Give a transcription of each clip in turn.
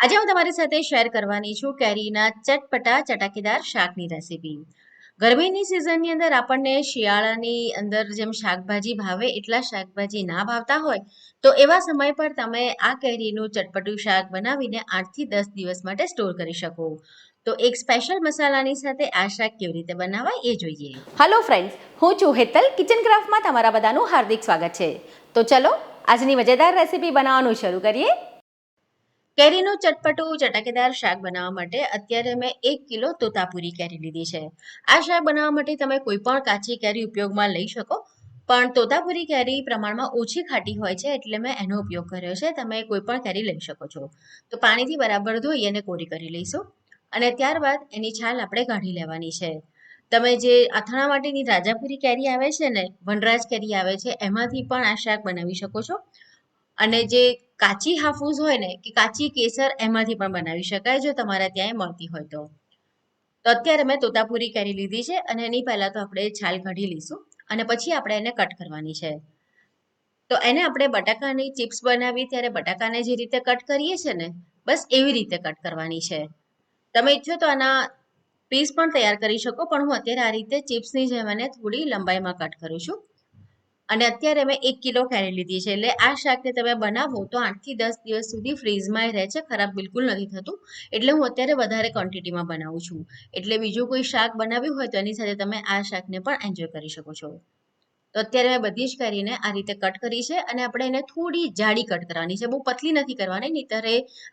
આજે હું તમારી સાથે શેર કરવાની છું કેરીના ચટપટા ચટાકેદાર શાકની રેસીપી ગરમીની સિઝનની અંદર આપણને શિયાળાની અંદર જેમ શાકભાજી ભાવે એટલા શાકભાજી ના ભાવતા હોય, તો એવા સમય પર તમે આ કેરીનું ચટપટું શાક બનાવીને આઠથી દસ દિવસ માટે સ્ટોર કરી શકો. તો એક સ્પેશિયલ મસાલાની સાથે આ શાક કેવી રીતે બનાવાય એ જોઈએ. હલો ફ્રેન્ડ્સ હું છું હેતલ કિચન ક્રાફ્ટમાં તમારા બધાનું હાર્દિક સ્વાગત છે. તો ચલો, આજની મજેદાર રેસીપી બનાવવાનું શરૂ કરીએ. કેરીનું ચટપટું, ચટાકેદાર શાક બનાવવા માટે અત્યારે મેં એક કિલો તોતાપુરી કેરી લીધી છે. આ શાક બનાવવા માટે તમે કોઈ પણ કાચી કેરી ઉપયોગમાં લઈ શકો, પણ તોતાપુરી કેરી પ્રમાણમાં ઓછી ખાટી હોય છે એટલે મેં એનો ઉપયોગ કર્યો છે. તમે કોઈ પણ કેરી લઈ શકો છો. તો પાણીથી બરાબર ધોઈ અને કોરી કરી લઈશું અને ત્યારબાદ એની છાલ આપણે કાઢી લેવાની છે. તમે જે અથાણા માટેની રાજાપુરી કેરી આવે છે ને, વનરાજ કેરી આવે છે, એમાંથી પણ આ શાક બનાવી શકો છો. અને જે કાચી હાફૂસ હોય ને કે કાચી કેસર એમાંથી પણ બનાવી શકાય જો તમારા ત્યાં મળતી હોય તો. તો અત્યારે મેં તોતાપુરી કેરી લીધી છે અને એની પહેલાં તો આપણે છાલ કાઢી લઈશું અને પછી આપણે એને કટ કરવાની છે. તો એને આપણે બટાકાની ચિપ્સ બનાવી ત્યારે બટાકાને જે રીતે કટ કરીએ છીએ ને બસ એવી રીતે કટ કરવાની છે. તમે ઈચ્છો તો આના પીસ પણ તૈયાર કરી શકો પણ હું અત્યારે આ રીતે ચિપ્સની જેમ એને થોડી લંબાઈમાં કટ કરું છું. અને અત્યારે મેં એક કિલો કેરી લીધી છે. એટલે આ શાકને તમે બનાવો તો આઠથી દસ દિવસ સુધી ફ્રીઝમાં રહે છે. ખરાબ બિલકુલ નથી થતું. એટલે હું અત્યારે વધારે ક્વોન્ટિટીમાં બનાવું છું. એટલે બીજું કોઈ શાક બનાવ્યું હોય તો એની સાથે તમે આ શાકને પણ એન્જોય કરી શકો છો. તો અત્યારે મેં બધી જ કેરીને આ રીતે કટ કરી છે અને આપણે એને થોડી જાડી કટ કરવાની છે. બહુ પતલી નથી કરવાની, નહીંતર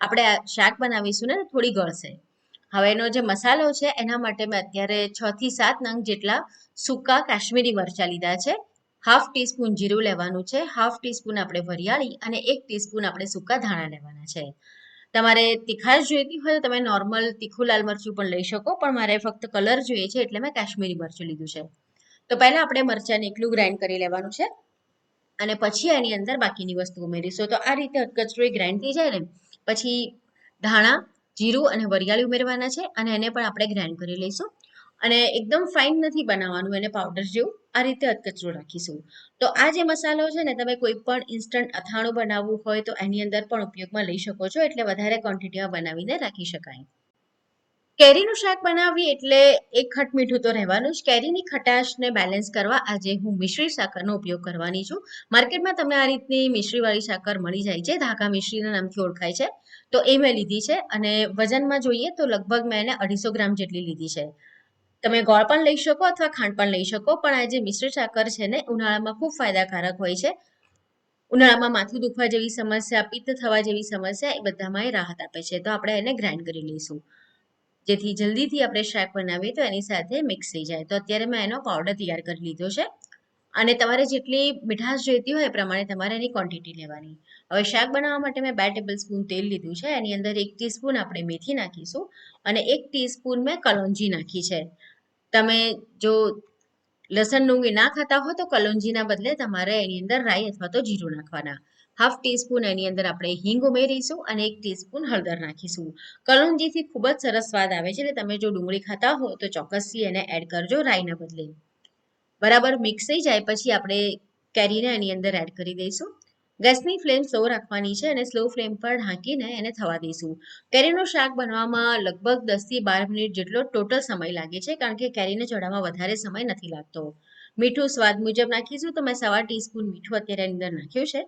આપણે શાક બનાવીશું ને થોડી ગળશે. હવે એનો જે મસાલો છે, એના માટે મેં અત્યારે છ થી સાત નંગ જેટલા સૂકા કાશ્મીરી મરચાં લીધા છે. હાફ ટીસ્પૂન જીરું લેવાનું છે, હાફ ટીસ્પૂન આપણે વરિયાળી અને એક ટીસ્પૂન આપણે સૂકા ધાણા લેવાના છે. તમારે તીખાશ જોઈતી હોય તો તમે નોર્મલ તીખું લાલ મરચું પણ લઈ શકો, પણ મારે ફક્ત કલર જોઈએ છે એટલે મેં કાશ્મીરી મરચું લીધું છે. તો પહેલાં આપણે મરચાંને એકલું ગ્રાઇન્ડ કરી લેવાનું છે અને પછી એની અંદર બાકીની વસ્તુ ઉમેરીશું. તો આ રીતે અધકચરું ગ્રાઇન્ડ થઈ જાય ને, પછી ધાણા, જીરું અને વરિયાળી ઉમેરવાના છે અને એને પણ આપણે ગ્રાઇન્ડ કરી લઈશું. અને એકદમ ફાઇન નથી બનાવવાનું, એને પાવડર જેવું. આ રીતે અધકચરો રાખીશું. તો આ જે મસાલો છે ને, તમે કોઈ પણ ઇન્સ્ટન્ટ અથાણું બનાવવું હોય તો એની અંદર પણ ઉપયોગમાં લઈ શકો છો, એટલે વધારે ક્વોન્ટિટીમાં બનાવીને રાખી શકાય. કેરીનું શાક બનાવવી એટલે એક ખટ મીઠું તો રહેવાનું જ. કેરીની ખટાશને બેલેન્સ કરવા આજે હું મિશ્રી સાકરનો ઉપયોગ કરવાની છું. માર્કેટમાં તમને આ રીતની મિશ્રીવાળી સાકર મળી જાય છે. ધાકા મિશ્રીના નામથી ઓળખાય છે. તો એ મેં લીધી છે અને વજનમાં જોઈએ તો લગભગ મેં એને અઢીસો ગ્રામ જેટલી લીધી છે. તમે ગોળ પણ લઈ શકો અથવા ખાંડ પણ લઈ શકો, પણ આ જે મિશ્ર સાકર છે ને, ઉનાળામાં ખૂબ ફાયદાકારક હોય છે. ઉનાળામાં માથું દુખવા જેવી સમસ્યા, પિત્ત થવા જેવી સમસ્યા, એ બધામાં એ રાહત આપે છે. તો આપણે એને ગ્રાઇન્ડ કરી લઈશું. જેથી જલ્દીથી આપણે શાક બનાવીએ તો એની સાથે મિક્સ થઈ જાય. તો અત્યારે મેં એનો પાવડર તૈયાર કરી લીધો છે. અને તમારે જેટલી મીઠાશ જોઈતી હોય એ પ્રમાણે તમારે એની ક્વોન્ટિટી લેવાની. હવે શાક બનાવવા માટે મેં બે ટેબલ સ્પૂન તેલ લીધું છે. એની અંદર એક ટીસ્પૂન આપણે મેથી નાખીશું અને એક ટીસ્પૂન મેં કલોંજી નાખી છે. તમે જો લસણ ડુંગળી ના ખાતા હો તો કલોંજીના બદલે તમારે એની અંદર રાઈ અથવા તો જીરું નાખવાના. હાફ ટીસ્પૂન એની અંદર આપણે હિંગ ઉમેરીશું અને એક ટીસ્પૂન હળદર નાખીશું. કલોંજીથી ખૂબ જ સરસ સ્વાદ આવે છે એટલે તમે જો ડુંગળી ખાતા હો તો ચોક્કસથી એને એડ કરજો રાઈના બદલે. બરાબર મિક્સ થઈ જાય પછી આપણે કેરીને એની અંદર એડ કરી દઈશું. ગેસની ફ્લેમ સ્લો રાખવાની છે અને સ્લો ફ્લેમ પર ઢાંકીને એને થવા દઈશું. કેરીનું શાક બનવામાં લગભગ દસથી બાર મિનિટ જેટલો ટોટલ સમય લાગે છે કારણ કે કેરીને ચડાવવામાં વધારે સમય નથી લાગતો. મીઠું સ્વાદ મુજબ નાખીશું તો મેં સવા ટીસ્પૂન મીઠું અત્યારે અંદર નાખ્યું છે.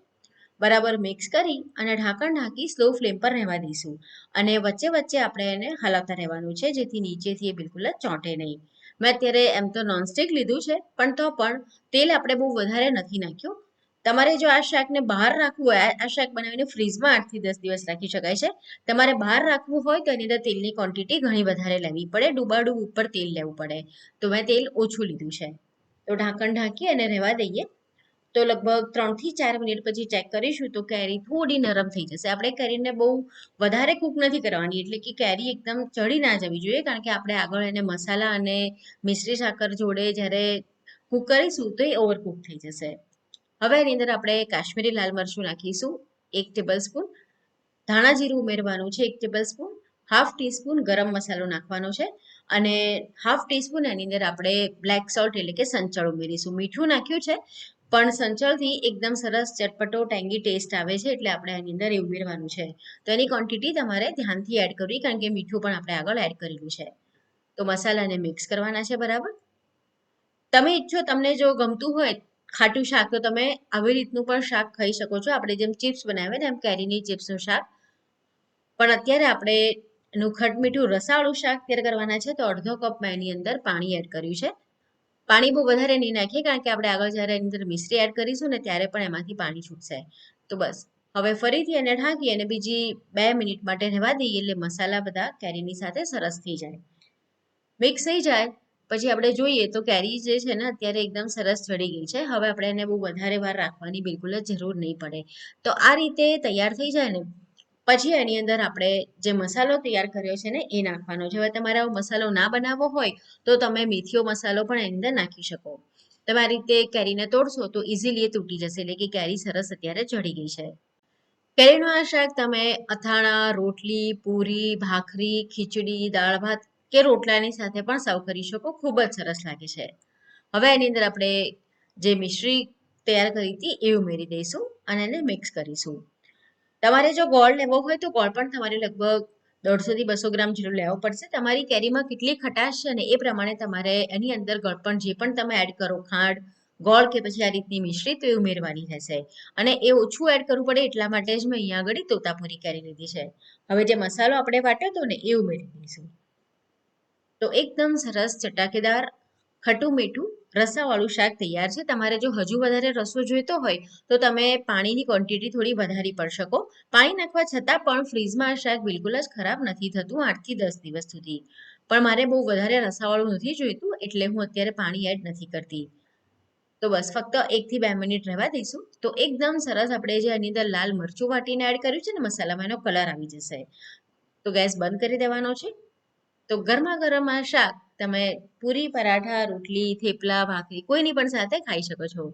બરાબર મિક્સ કરી અને ઢાંકણ ઢાંકી સ્લો ફ્લેમ પર રહેવા દઈશું. અને વચ્ચે વચ્ચે આપણે એને હલાવતા રહેવાનું છે જેથી નીચેથી એ બિલકુલ જ ચોંટે નહીં. મેં અત્યારે એમ તો નોનસ્ટિક લીધું છે, પણ તો પણ તેલ આપણે બહુ વધારે નથી નાખ્યું. તમારે જો આ શાકને બહાર રાખવું હોય, આ શાક બનાવીને ફ્રીઝમાં આઠથી દસ દિવસ રાખી શકાય છે. તમારે બહાર રાખવું હોય તો એની અંદર તેલની ક્વોન્ટિટી ઘણી વધારે લેવી પડે. ડૂબાડું ઉપર તેલ લેવું પડે. તો મેં તેલ ઓછું લીધું છે. તો ઢાંકણ ઢાંકી અને રહેવા દઈએ. તો લગભગ ત્રણથી ચાર મિનિટ પછી ચેક કરીશું તો કેરી થોડી નરમ થઈ જશે. આપણે કેરીને બહુ વધારે કૂક નથી કરવાની, એટલે કે કેરી એકદમ ચડી ના જવી જોઈએ, કારણ કે આપણે આગળ એને મસાલા અને મિશ્રી સાકર જોડે જ્યારે કૂક કરીશું તો એ ઓવરકૂક થઈ જશે. હવે એની અંદર આપણે કાશ્મીરી લાલ મરચું નાખીશું એક ટેબલ સ્પૂન ધાણા જીરું ઉમેરવાનું છે એક ટેબલ સ્પૂન હાફ ટીસ્પૂન ગરમ મસાલો નાખવાનો છે અને હાફ ટીસ્પૂન એની અંદર આપણે બ્લેક સોલ્ટ એટલે કે સંચળ ઉમેરીશું. મીઠું નાખ્યું છે પણ સંચળથી એકદમ સરસ ચટપટો ટેંગી ટેસ્ટ આવે છે એટલે આપણે એની અંદર એ ઉમેરવાનું છે. તો એની ક્વોન્ટિટી તમારે ધ્યાનથી એડ કરવી કારણ કે મીઠું પણ આપણે આગળ એડ કરેલું છે. તો મસાલાને મિક્સ કરવાના છે બરાબર. તમે ઈચ્છો તમને જો ગમતું હોય ખાટું શાક તો તમે આવી રીતનું પણ શાક ખાઈ શકો છો. આપણે જેમ ચિપ્સ બનાવીએ ને એમ કેરીની ચિપ્સનું શાક. પણ અત્યારે આપણે એનું ખટમીઠું રસાવાળું શાક તૈયાર કરવાના છે તો અડધો કપ મેં એની અંદર પાણી એડ કર્યું છે. પાણી બહુ વધારે નહીં નાખીએ કારણ કે આપણે આગળ જ્યારે એની અંદર મિશ્રી એડ કરીશું ને ત્યારે પણ એમાંથી પાણી છૂટશે. તો બસ. હવે ફરીથી એને ઢાંકી અને બીજી બે મિનિટ માટે રહેવા દઈએ એટલે મસાલા બધા કેરીની સાથે સરસ થઈ જાય. મિક્સ થઈ જાય. પછી આપણે જોઈએ તો કેરી જે છે ને અત્યારે એકદમ સરસ ચડી ગઈ છે. હવે આપણે એને બહુ વધારે વાર રાખવાની બિલકુલ જ જરૂર નહીં પડે. તો આ રીતે તૈયાર થઈ જાય ને, પછી એની અંદર આપણે જે મસાલો તૈયાર કર્યો છે ને એ નાખવાનો. છે હવે તમારે મસાલો ના બનાવવો હોય તો તમે મેથીઓ મસાલો પણ એની અંદર નાખી શકો. તમે આ રીતે કેરીને તોડશો તો ઇઝીલી એ તૂટી જશે, એટલે કે કેરી સરસ અત્યારે ચડી ગઈ છે. કેરીનું આ શાક તમે અથાણા, રોટલી, પૂરી, ભાખરી, ખીચડી, દાળ ભાત કે રોટલાની સાથે પણ સર્વ કરી શકો, ખૂબ જ સરસ લાગે છે. હવે એની અંદર આપણે જે મિશ્રી તૈયાર કરી હતી એ ઉમેરી દઈશું અને એને મિક્સ કરીશું. તમારે જો ગોળ લેવો હોય તો ગોળ પણ તમારે લગભગ દોઢસોથી બસો ગ્રામ જેટલો લેવો પડશે. તમારી કેરીમાં કેટલી ખટાશ છે ને એ પ્રમાણે તમારે એની અંદર ગળપણ જે પણ તમે એડ કરો, ખાંડ, ગોળ કે પછી આ રીતની મિશ્રી તો એ ઉમેરવાની રહેશે. અને એ ઓછું એડ કરવું પડે એટલા માટે જ મેં અહીંયા આગળ તોતાપુરી કરી લીધી છે. હવે જે મસાલો આપણે વાટ્યો હતો ને એ ઉમેરી દઈશું. તો એકદમ સરસ ચટાકેદાર, ખટું મીઠું, રસાવાળું શાક તૈયાર છે. તમારે જો હજુ વધારે રસો જોઈતો હોય, તો તમે પાણીની ક્વોન્ટિટી થોડી વધારી પડ શકો. પાણી નાખવા છતાં પણ ફ્રીજમાં આ શાક બિલકુલ જ ખરાબ નથી થતું આઠથી દસ દિવસ સુધી. પણ મારે બહુ વધારે રસાવાળું નથી જોઈતું, એટલે હું અત્યારે પાણી એડ નથી કરતી. તો બસ, ફક્ત એકથી બે મિનિટ રહેવા દઈશું. તો એકદમ સરસ આપણે જે એની અંદર લાલ મરચું વાટીને એડ કર્યું છે ને મસાલામાં એનો કલર આવી જશે. તો ગેસ બંધ કરી દેવાનો છે. તો ગરમા ગરમ આ શાક તમે પૂરી, પરાઠા, રોટલી, થેપલા, ભાખરી કોઈની પણ સાથે ખાઈ શકો છો.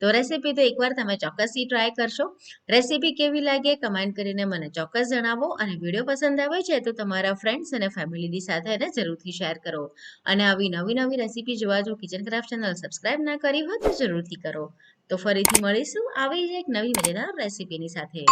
તો રેસીપી તો એકવાર તમે ચોક્કસથી ટ્રાય કરશો. રેસીપી કેવી લાગે કમેન્ટ કરીને મને ચોક્કસ જણાવો અને વીડિયો પસંદ આવે છે તો તમારા ફ્રેન્ડ્સ અને ફેમિલીની સાથે એને જરૂરથી શેર કરો. અને આવી નવી નવી રેસીપી જોવા જો કિચન ક્રાફ્ટ ચેનલ સબસ્ક્રાઇબ ના કરી હોય તો જરૂરથી કરો. તો ફરીથી મળીશું આવી જ એક નવી મજેદાર રેસીપીની સાથે.